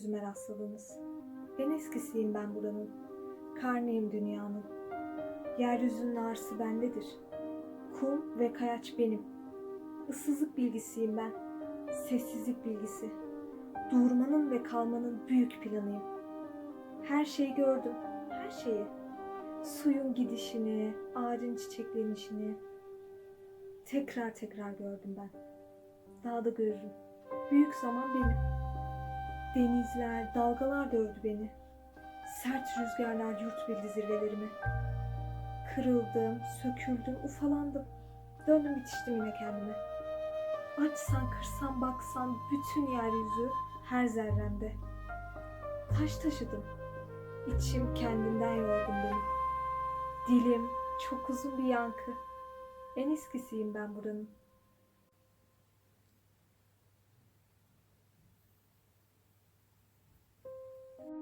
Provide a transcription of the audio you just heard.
yüzüme rastladınız. En eskisiyim ben buranın. Karnıyım dünyanın. Yeryüzünün ağrısı bendedir. Kum ve kayaç benim. Issızlık bilgisiyim ben. Sessizlik bilgisi. Durmanın ve kalmanın büyük planıyım. Her şeyi gördüm. Her şeyi. Suyun gidişini, ağacın çiçeklenişini. Tekrar tekrar gördüm ben. Daha da görürüm. Büyük zaman benim. Denizler, dalgalar gördü beni. Sert rüzgarlar yurt bildi zirvelerimi. Kırıldım, söküldüm, ufalandım. Döndüm bitiştim yine kendime. Açsan, kırsan, baksan bütün yeryüzü her zerremde. Taş taşıdım. İçim kendinden yorgun benim. Dilim çok uzun bir yankı. En eskisiyim ben buranın.